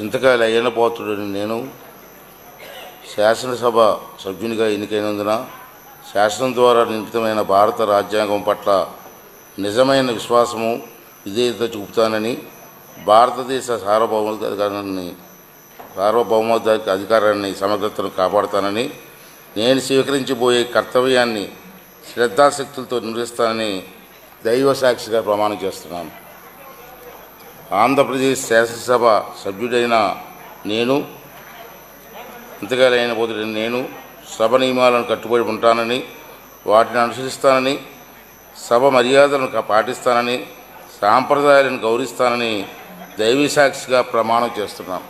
చింతకాయలు అయ్యనపోతుడని నేను శాసనసభ సభ్యునిగా ఎన్నికైనందున శాసనం ద్వారా నిర్మితమైన భారత రాజ్యాంగం పట్ల నిజమైన విశ్వాసము విధేయత చూపుతానని భారతదేశ సార్వభౌమాధికారాన్ని సార్వభౌమాధిక అధికారాన్ని సమగ్రతను కాపాడుతానని నేను స్వీకరించబోయే కర్తవ్యాన్ని శ్రద్ధాశక్తులతో నిర్వహిస్తానని దైవ సాక్షిగా ప్రమాణం చేస్తున్నాను. ఆంధ్రప్రదేశ్ శాసనసభ సభ్యుడైన నేను ఇంతకాలైన పోతున్న నేను సభ నియమాలను కట్టుబడి ఉంటానని వాటిని అనుసరిస్తానని సభ మర్యాదలను పాటిస్తానని సాంప్రదాయాలను గౌరవిస్తానని దైవీ సాక్షిగా ప్రమాణం చేస్తున్నాను